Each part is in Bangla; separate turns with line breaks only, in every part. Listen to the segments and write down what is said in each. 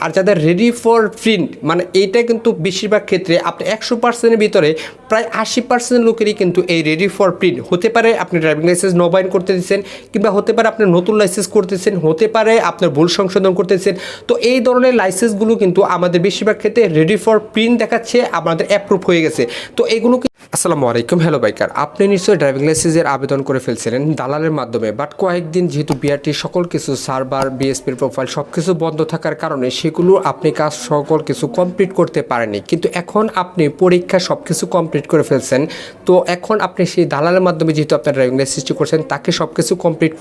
আর যাদের রেডি ফর প্রিন্ট মানে এইটা কিন্তু বেশিরভাগ ক্ষেত্রে আপনি একশো পার্সেন্টের ভিতরে প্রায় আশি পার্সেন্ট লোকেরই কিন্তু এই রেডি ফর প্রিন্ট হতে পারে আপনি ড্রাইভিং লাইসেন্স নবায়ন করতে দিচ্ছেন, কিংবা হতে পারে আপনি নতুন লাইসেন্স করতেছেন, হতে পারে আপনার ভুল সংশোধন করতেছেন। তো এই ধরনের লাইসেন্সগুলো কিন্তু আমাদের বেশিরভাগ ক্ষেত্রে রেডি ফর প্রিন্ট দেখাচ্ছে, আমাদের অ্যাপ্রুভ হয়ে গেছে। তো এগুলো আসসালামু আলাইকুম হ্যালো বাইকার আপনি নিশ্চয়ই ড্রাইভিং লাইসেন্সের আবেদন করে ফেলছিলেন দালালের মাধ্যমে বাট কয়েকদিন যেহেতু বিআরটি সকল কিছু সার্ভার বিএসপির প্রোফাইল সব কিছু বন্ধ থাকার কারণে সেগুলো আপনি কাজ সকল কিছু কমপ্লিট করতে পারেননি। কিন্তু এখন আপনি পরীক্ষা সব কিছু কমপ্লিট করে ফেলছেন, তো এখন আপনি সেই দালালের মাধ্যমে যেহেতু আপনার ড্রাইভিং লাইসেন্সটি করছেন, তাকে সব কিছু কমপ্লিট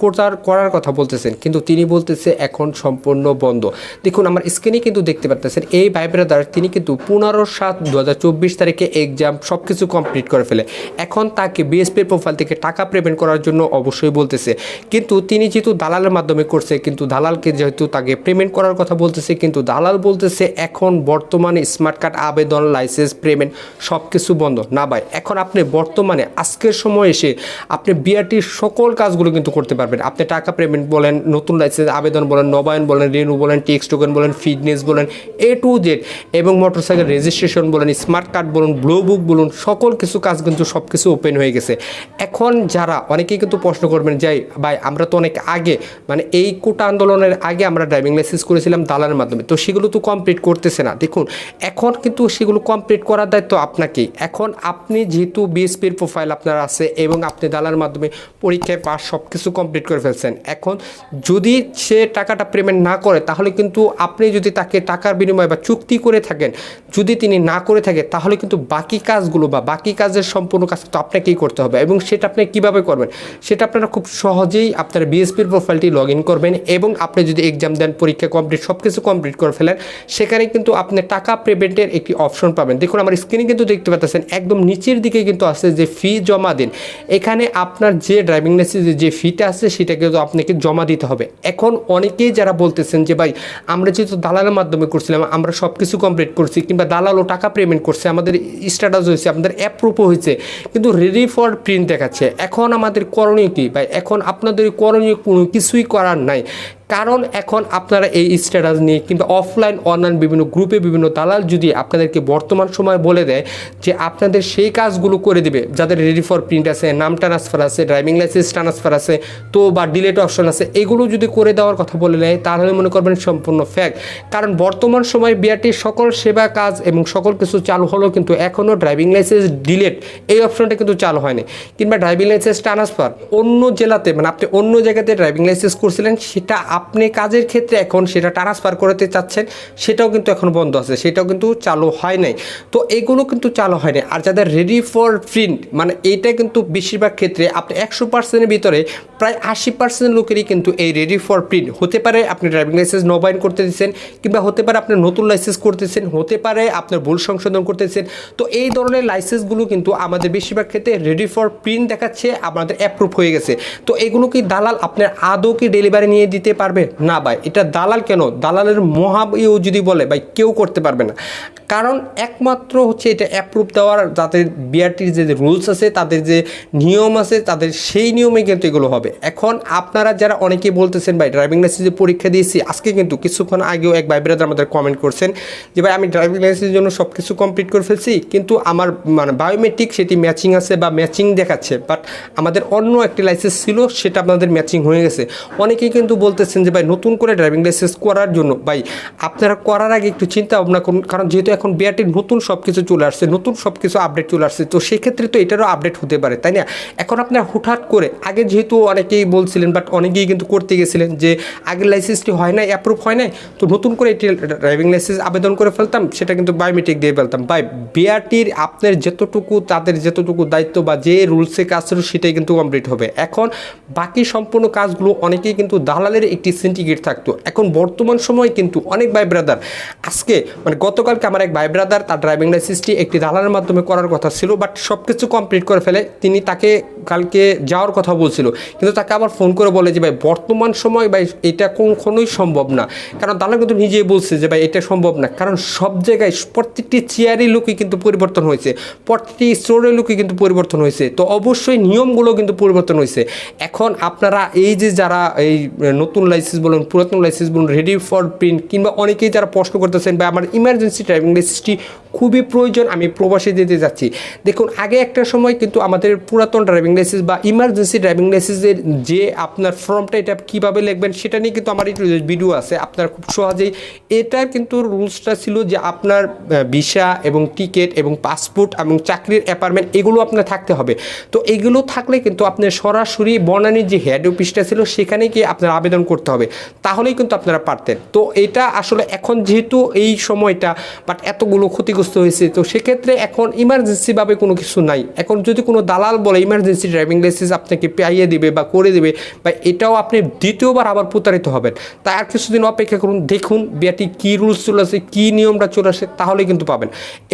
করার কথা বলতেছেন। কিন্তু তিনি বলতেছে এখন সম্পূর্ণ বন্ধ। দেখুন, আমার স্ক্রিনে কিন্তু দেখতে পাচ্ছেন এই ভাই ব্রাদার তিনি কিন্তু পনেরো সাত দু তারিখে এক্সাম সব কিছু কমপ্লিট করে ফেলে। এখন তাকে বিএসপি প্রোফাইল থেকে টাকা পেমেন্ট করার জন্য অবশ্যই বলতেছে। কিন্তু তিনি যেহেতু দালালের মাধ্যমে করছে, কিন্তু দালালকে যেহেতু তাকে পেমেন্ট করার কথা বলতেছে, কিন্তু দালাল বলতেছে এখন বর্তমানে স্মার্ট কার্ড আবেদন লাইসেন্স পেমেন্ট সব কিছু বন্ধ। না ভাই, এখন আপনি বর্তমানে আজকের সময় এসে আপনি বিআরটির সকল কাজগুলো কিন্তু করতে পারবেন। আপনি টাকা পেমেন্ট বলেন, নতুন লাইসেন্স আবেদন বলেন, নবায়ন বলেন, রেনু বলেন টেক্সট টোকেন বলেন ফিটনেস বলেন এ টু জেড এবং মোটরসাইকেল রেজিস্ট্রেশন বলেন স্মার্ট কার্ড বলুন ব্লু বুক বলুন, সকল কিছু কাজ কিন্তু সব কিছু ওপেন হয়ে গেছে। এখন যারা, অনেকেই কিন্তু প্রশ্ন করবেন যাই ভাই, আমরা তো অনেক আগে মানে এই কোটা আন্দোলনের আগে আমরা ড্রাইভিং লাইসেন্স করেছিলাম দালালের মাধ্যমে, তো সেগুলো তো কমপ্লিট করতেছে না। দেখুন, এখন কিন্তু সেগুলো কমপ্লিট করার দায়িত্ব আপনাকেই। এখন আপনি যেহেতু বিএসপির প্রোফাইল আপনার আছে এবং আপনি দালালের মাধ্যমে পরীক্ষায় পাস সব কিছু কমপ্লিট করে ফেলছেন, এখন যদি সে টাকাটা পেমেন্ট না করে, তাহলে কিন্তু আপনি যদি তাকে টাকার বিনিময়ে বা চুক্তি করে থাকেন, যদি তিনি না করে থাকে, তাহলে কিন্তু বাকি কাজগুলো বা বাকি কাজের সম্পূর্ণ কাজ তো আপনাকেই করতে হবে এবং সেটা আপনি কীভাবে করবেন? সেটা আপনারা খুব সহজেই আপনার বিএসপির প্রোফাইলটি লগ ইন করবেন এবং আপনি যদি এক্সাম দেন, পরীক্ষা কমপ্লিট সব কিছু কমপ্লিট করে ফেলেন সেখানে কিন্তু আপনি টাকা পেমেন্টের একটি অপশন পাবেন। দেখুন, আমার স্ক্রিনে কিন্তু দেখতে পাচ্ছেন, একদম নিচের দিকে কিন্তু আছে যে ফি জমা দিন। এখানে আপনার যে ড্রাইভিং লাইসেন্সের যে ফিটা আছে, সেটা কিন্তু আপনাকে জমা দিতে হবে। এখন অনেকেই যারা বলতেছেন যে, ভাই, আমরা যেহেতু দালালের মাধ্যমে করছিলাম, আমরা সব কিছু কমপ্লিট করছি কিংবা দালালও টাকা পেমেন্ট করছে, আমাদের স্ট্যাটাস হয়েছে, আমাদের অ্যাপ্রুভও হয়েছে। কিন্তু রেডি ফর প্রিন্ট দেখাচ্ছে। এখন আমাদের করণীয় কী? বা এখন আপনাদের করণীয় কোনো কিছুই করার নাই। কারণ এখন আপনারা এই স্ট্যাটাস নিয়ে কিংবা অফলাইন অনলাইন বিভিন্ন গ্রুপে বিভিন্ন দালাল যদি আপনাদেরকে বর্তমান সময় বলে দেয় যে আপনাদের সেই কাজগুলো করে দেবে, যাদের রেডি ফর প্রিন্ট আছে, নাম ট্রান্সফার আছে ড্রাইভিং লাইসেন্স ট্রান্সফার আছে, তো বা ডিলেট অপশন আছে, এগুলো যদি করে দেওয়ার কথা বলে নেয়, তাহলে মনে করবেন সম্পূর্ণ ফ্যাক্ট কারণ বর্তমান সময় বিআরটির সকল সেবা কাজ এবং সকল কিছু চালু হলেও কিন্তু এখনও ড্রাইভিং লাইসেন্স ডিলেট এই অপশনটা কিন্তু চালু হয়নি। কিংবা ড্রাইভিং লাইসেন্স ট্রান্সফার অন্য জেলাতে মানে আপনি অন্য জায়গাতে ড্রাইভিং লাইসেন্স করছিলেন, সেটা আপনি কাজের ক্ষেত্রে এখন সেটা ট্রান্সফার করতে চাচ্ছেন, সেটাও কিন্তু এখন বন্ধ আছে, সেটাও কিন্তু চালু হয় নাই। তো এগুলো কিন্তু চালু হয় নাই। আর যাদের রেডি ফর প্রিন্ট মানে এইটা কিন্তু বেশিরভাগ ক্ষেত্রে আপনি একশো পার্সেন্টের ভিতরে প্রায় আশি পার্সেন্ট লোকেরই কিন্তু এই রেডি ফর প্রিন্ট হতে পারে আপনি ড্রাইভিং লাইসেন্স নবায়ন করতে দিচ্ছেন, কিংবা হতে পারে আপনি নতুন লাইসেন্স করতেছেন, হতে পারে আপনার ভুল সংশোধন করতেছেন। তো এই ধরনের লাইসেন্সগুলো কিন্তু আমাদের বেশিরভাগ ক্ষেত্রে রেডি ফর প্রিন্ট দেখাচ্ছে, আমাদের অ্যাপ্রুভ হয়ে গেছে। তো এগুলো কি দালাল, আপনার আদৌ কি ডেলিভারি নিয়ে দিতে পারবে? না ভাই, এটা দালাল কেন? দালালের মহাবিও যদি বলে, ভাই, কেউ করতে পারবে না। কারণ একমাত্র হচ্ছে এটা অ্যাপ্রুভ দেওয়ার যাদের বিআরটির যে রুলস আছে, তাদের যে নিয়ম আছে, তাদের সেই নিয়মে কিন্তু এগুলো হবে। এখন আপনারা যারা অনেকেই বলতেছেন, ভাই ড্রাইভিং লাইসেন্সের পরীক্ষা দিয়েছি, আজকে কিন্তু কিছুক্ষণ আগেও এক ভাই ব্রাদার আমাদের কমেন্ট করছেন যে, ভাই, আমি ড্রাইভিং লাইসেন্সের জন্য সব কিছু কমপ্লিট করে ফেলছি, কিন্তু আমার মানে বায়োমেট্রিক সেটি ম্যাচিং আছে বা ম্যাচিং দেখাচ্ছে বাট আমাদের অন্য একটি লাইসেন্স ছিল, সেটা আপনাদের ম্যাচিং হয়ে গেছে। অনেকেই কিন্তু বলতেছেন যে, ভাই, নতুন করে ড্রাইভিং লাইসেন্স করার জন্য, ভাই, আপনারা করার আগে একটু চিন্তা ভাবনা করুন, কারণ যেহেতু এখন বিআরটির নতুন সব কিছু চলে আসছে, নতুন সব কিছু আপডেট চলে আসছে, তো সেক্ষেত্রে তো এটারও আপডেট হতে পারে, তাই না? এখন আপনার হুটহাট করে, আগে যেহেতু অনেকেই বলছিলেন বাট অনেকেই কিন্তু করতে গেছিলেন যে, আগের লাইসেন্সটি হয় নাই অ্যাপ্রুভ হয় নাই, তো নতুন করে এটি ড্রাইভিং লাইসেন্স আবেদন করে ফেলতাম, সেটা কিন্তু বায়োমেট্রিক দিয়ে ফেলতাম। বাই বিআরটির আপনার যতটুকু, তাদের যতটুকু দায়িত্ব বা যে রুলসে কাজ ছিল, সেটাই কিন্তু কমপ্লিট হবে। এখন বাকি সম্পূর্ণ কাজগুলো অনেকেই কিন্তু দালালের সিন্ডিকেট থাকতো। এখন বর্তমান সময় কিন্তু অনেক ভাই ব্রাদার আজকে মানে গতকালকে আমার এক ভাই ব্রাদার তার ড্রাইভিং লাইসেন্সটি একটি দালালের মাধ্যমে করার কথা ছিল বাট সব কিছু কমপ্লিট করে ফেলে তিনি তাকে কালকে যাওয়ার কথা বলছিল। কিন্তু তাকে আবার ফোন করে বলে যে, ভাই, বর্তমান সময় ভাই, এটা কখনোই সম্ভব না। কারণ দালাল কিন্তু নিজেই বলছে যে, ভাই, এটা সম্ভব না। কারণ সব জায়গায় প্রত্যেকটি চেয়ারই লোকই কিন্তু পরিবর্তন হয়েছে, প্রত্যেকটি স্টোরের লোকই কিন্তু পরিবর্তন হয়েছে। তো অবশ্যই নিয়মগুলো কিন্তু পরিবর্তন হয়েছে। এখন আপনারা এই যে যারা এই নতুন লাইসেন্স বলুন, পুরাতন লাইসেন্স বলুন রেডি ফর প্রিন্ট কিংবা অনেকেই যারা প্রশ্ন করতেছেন, বা আমার ইমার্জেন্সি ড্রাইভিং লাইসেন্সটি খুবই প্রয়োজন, আমি প্রবাসে যেতে যাচ্ছি। দেখুন, আগে একটা সময় কিন্তু আমাদের পুরাতন ড্রাইভিং লাইসেন্স বা ইমার্জেন্সি ড্রাইভিং লাইসেন্সের যে আপনার ফর্মটা এটা কীভাবে লিখবেন, সেটা নিয়ে কিন্তু আমার একটু ভিডিও আছে। আপনার খুব সহজেই এটার কিন্তু রুলসটা ছিল যে আপনার ভিসা এবং টিকিট এবং পাসপোর্ট এবং চাকরির অ্যাপার্টমেন্ট এগুলো আপনার থাকতে হবে। তো এগুলো থাকলে কিন্তু আপনার সরাসরি বনানীর যে হেড অফিসটা ছিল, সেখানে গিয়ে আপনার আবেদন করতে হবে। তাহলেই কিন্তু আপনারা পারতেন। তো এটা আসলে এখন যেহেতু এই সময়টা বাট এতগুলো ক্ষতিগ্রস্ত হয়েছে, তো সেক্ষেত্রে এখন ইমার্জেন্সিভাবে কোনো কিছু নাই। এখন যদি কোনো দালাল বলে ইমার্জেন্সি ড্রাইভিং লাইসেন্স আপনাকে পাইয়ে দিবে বা করে দেবে, বা এটাও আপনি দ্বিতীয়বার আবার প্রতারিত হবেন। তাই আর কিছুদিন অপেক্ষা করুন, দেখুন বিয়াটি কী রুলস চলে আসে কী নিয়মটা চলে আসে তাহলে কিন্তু পাবেন।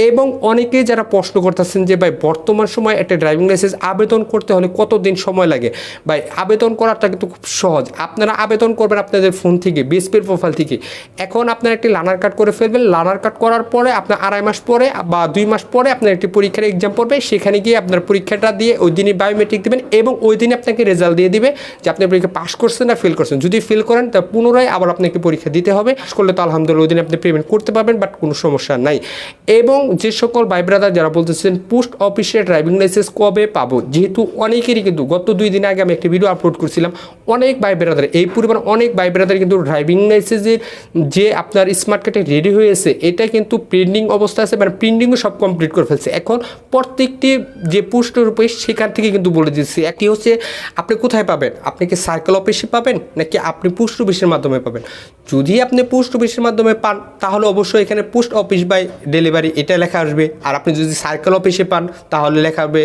এবং অনেকেই যারা প্রশ্ন করতেছেন যে, ভাই, বর্তমান সময় একটা ড্রাইভিং লাইসেন্স আবেদন করতে হলে কতদিন সময় লাগে? ভাই, আবেদন করাটা কিন্তু খুব সহজ। আপনারা আবেদন করবেন আপনাদের ফোন থেকে বিএসপির প্রোফাইল থেকে। এখন আপনার একটি লানার কার্ড করে ফেলবেন। লানার কার্ড করার পরে আপনার আড়াই মাস পরে, বা দুই মাস পরে আপনার একটি পরীক্ষার এক্সাম পড়বে, সেখানে গিয়ে আপনার পরীক্ষাটা দিয়ে ওই দিনই বায়োমেট্রিক দেবেন এবং ওই দিনে আপনাকে রেজাল্ট দিয়ে দিবে যে আপনি পরীক্ষা পাস করছেন না ফেল করছেন। যদি ফেল করেন, তা পুনরায় আবার আপনাকে পরীক্ষা দিতে হবে। পাস করলে তো আলহামদুলিল্লাহ ওই দিনে আপনি পেমেন্ট করতে পারবেন বাট কোনো সমস্যা নাই। এবং যে সকল ভাই ব্রাদার যারা বলতেছেন পোস্ট অফিসে ড্রাইভিং লাইসেন্স কবে পাবো? যেহেতু অনেকেরই কিন্তু গত দুই দিন আগে আমি একটি ভিডিও আপলোড করছিলাম। অনেক ভাই ব্রাদার এই পরিমাণ অনেক ভাই ব্রাদার কিন্তু ড্রাইভিং লাইসেন্সের যে আপনার স্মার্ট কার্ডে রেডি হয়েছে, এটা কিন্তু পেন্ডিং অবস্থা আছে মানে প্রিন্টিংও সব কমপ্লিট করে ফেলছে। এখন প্রত্যেকটি যে পোস্ট অফিস সেখান থেকে কিন্তু বলে দিচ্ছি, একটি হচ্ছে আপনি কোথায় পাবেন? আপনি কি সার্কেল অফিসে পাবেন, নাকি আপনি পোস্ট অফিসের মাধ্যমে পাবেন? যদি আপনি পোস্ট অফিসের মাধ্যমে পান, তাহলে অবশ্যই এখানে পোস্ট অফিস বাই ডেলিভারি এটা লেখা আসবে। আর আপনি যদি সার্কেল অফিসে পান, তাহলে লেখা হবে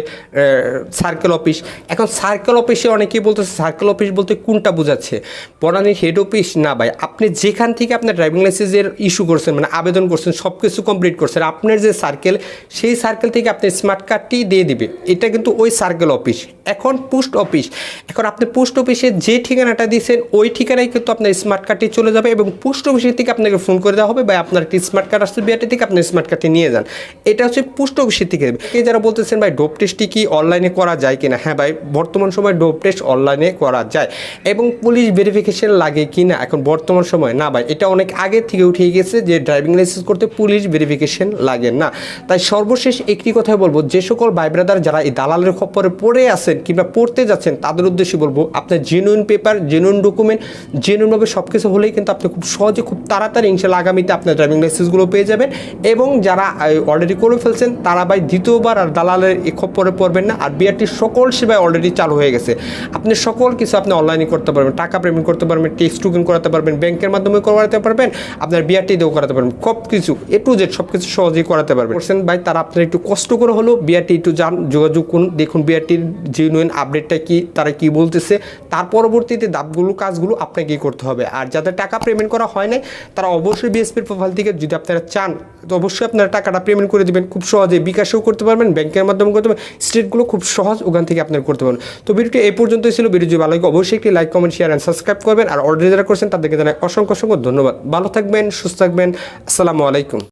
সার্কেল অফিস এখন সার্কেল অফিসে অনেকেই বলতেছে সার্কেল অফিস বলতে কোনটা বোঝাচ্ছে? বনানীর হেড অফিস না ভাই, আপনি যেখান থেকে আপনার ড্রাইভিং লাইসেন্সের ইস্যু করছেন মানে আবেদন করছেন সব কিছু কমপ্লিট করছেন আপনার যে সার্কেল সেই সার্কেল থেকে আপনি স্মার্ট কার্ডটি দিয়ে দিবে। এটা কিন্তু ওই সার্কেল অফিস এখন পোস্ট অফিস এখন আপনি পোস্ট অফিসে যে ঠিকানাটা দিয়েছেন, ওই ঠিকানায় কিন্তু আপনার স্মার্ট কার্ডটি চলে যাবে এবং পোস্ট অফিসের থেকে আপনাকে ফোন করে দেওয়া হবে বা আপনার একটি স্মার্ট কার্ড আসছে বিআরটি থেকে আপনি স্মার্ট কার্ডটি নিয়ে যান। এটা হচ্ছে পোস্ট অফিসের থেকে। এই যারা বলতেছেন, ভাই ডোপ টেস্টটি কি অনলাইনে করা যায় কিনা? হ্যাঁ ভাই, বর্তমান সময় ডোপ টেস্ট অনলাইনে করা যায়। এবং পুলিশ ভেরিফিকেশন লাগে কি না এখন বর্তমান সময়, না, ভাই, এটা অনেক আগে থেকে উঠে গেছে যে ড্রাইভিং লাইসেন্স করতে পুলিশ ভেরিফিকেশন লাগে না। তাই সর্বশেষ একটি কথাই বলব, যে সকল ভাই ব্রাদার যারা এই দালালের খপ্পরে পড়ে আছেন কিংবা পড়তে যাচ্ছেন, তাদের উদ্দেশ্যে বলব আপনার জেনুইন পেপার জেনুইন ডকুমেন্ট জেনুইনভাবে সব কিছু হলেই কিন্তু আপনি খুব সহজে, খুব তাড়াতাড়ি ইনশাল্লাহ আগামীতে আপনার ড্রাইভিং লাইসেন্সগুলো পেয়ে যাবেন এবং যারা অলরেডি করে ফেলছেন, তারা ভাই দ্বিতীয়বার আর দালালের এই খপ্পরে পড়বেন না। আর বিআরটির সকল সেবায় অলরেডি চালু হয়ে গেছে। আপনি সকল কিছু আপনি অনলাইনে করতে পারবেন, টাকা পেমেন্ট করতে পারবেন টেক্সট টুকেন করাতে পারবেন ব্যাংকের মাধ্যমে করাতে পারবেন, আপনার বিআরটি দিয়েও করাতে পারবেন সব কিছু এ টু জেড সব কিছু সহজেই করাতে পারবেন করছেন ভাই, তারা আপনার একটু কষ্ট করে হলেও বিআরটি একটু যান, যোগাযোগ করুন, দেখুন বিআরটির জেনুইন আপডেটটা কি, তারা কি বলতেছে। তার পরবর্তীতে দাবগুলো কাজগুলো আপনাকেই করতে হবে। আর যাদের টাকা পেমেন্ট করা হয় নাই, তারা অবশ্যই বিএসপির প্রোফাইল থেকে যদি আপনারা চান, তো অবশ্যই আপনারা টাকাটা পেমেন্ট করে দেবেন। খুব সহজে বিকাশেও করতে পারবেন, ব্যাংকের মাধ্যমে করতে পারবেন স্টেটগুলো খুব সহজ ওখান থেকে আপনারা করতে পারবেন। তো ভিডিওটি এই পর্যন্তই ছিল। ভিডিও ভালো লাগে, অবশ্যই একটি like comment share and subscribe করবেন। আর অলরেডি যারা করছেন, তাদেরকে জানাই অসংখ্য অসংখ্য ধন্যবাদ। ভালো থাকবেন, সুস্থ থাকবেন। আসসালামু আলাইকুম।